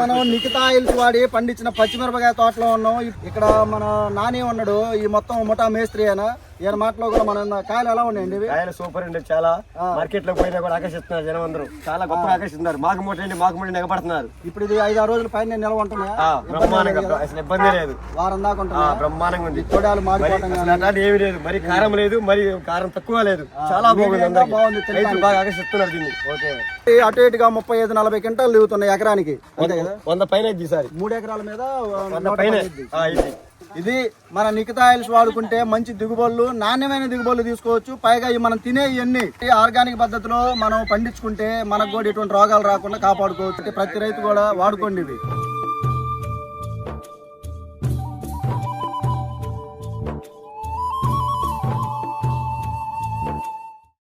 మనం నిఖితా ఆయిల్స్ వాడి పండించిన పచ్చిమిరపకాయ తోటలో ఉన్నాం. ఇక్కడ మన నాని ఉన్నాడు. ఈ మొత్తం ముఠా మేస్త్రి అయినా ఈయన మాటలో కూడా మన కాయలు ఎలా ఉన్నాయండి కాయలు సూపర్ అండి చాలా. మార్కెట్లో పోయినా కూడా ఆకర్షిస్తున్నారు జనం అందరూ. చాలా గొప్పగా ఆకర్షిస్తున్నారు. మాకు మూట అండి మాకు మూట ఎగబడుతున్నారు. ఇప్పుడు ఇది ఐదు ఆరు రోజుల పైన నిల్వ బ్రహ్మాండంగా అసలు ఇబ్బంది లేదు. వారం దాకా ఉంటున్నాయా? బ్రహ్మాండంగా ఉంది. అసలు అలాంటి ఏమీ లేదు. మరి కారం లేదు మరి కారం తక్కువ లేదు. చాలా బాగుంది బాగుంది. రైతులు బాగా ఆకర్షిస్తున్నారు దీన్ని. ఓకే. అటు ఇటుగా ముప్పై ఐదు నలభై క్వింటాలు దిగుతున్నాయి ఎకరానికి. వంద పైన మూడు ఎకరాల మీద వంద పైన. ఇది మన నిఖితా ఆయిల్స్ వాడుకుంటే మంచి దిగుబడులు నాణ్యమైన దిగుబడులు తీసుకోవచ్చు. పైగా మనం తినే ఇవన్నీ ఆర్గానిక్ పద్ధతిలో మనం పండించుకుంటే మనకు కూడా ఎటువంటి రోగాలు రాకుండా కాపాడుకోవచ్చు. ప్రతి రైతు కూడా వాడుకోండి ఇవి.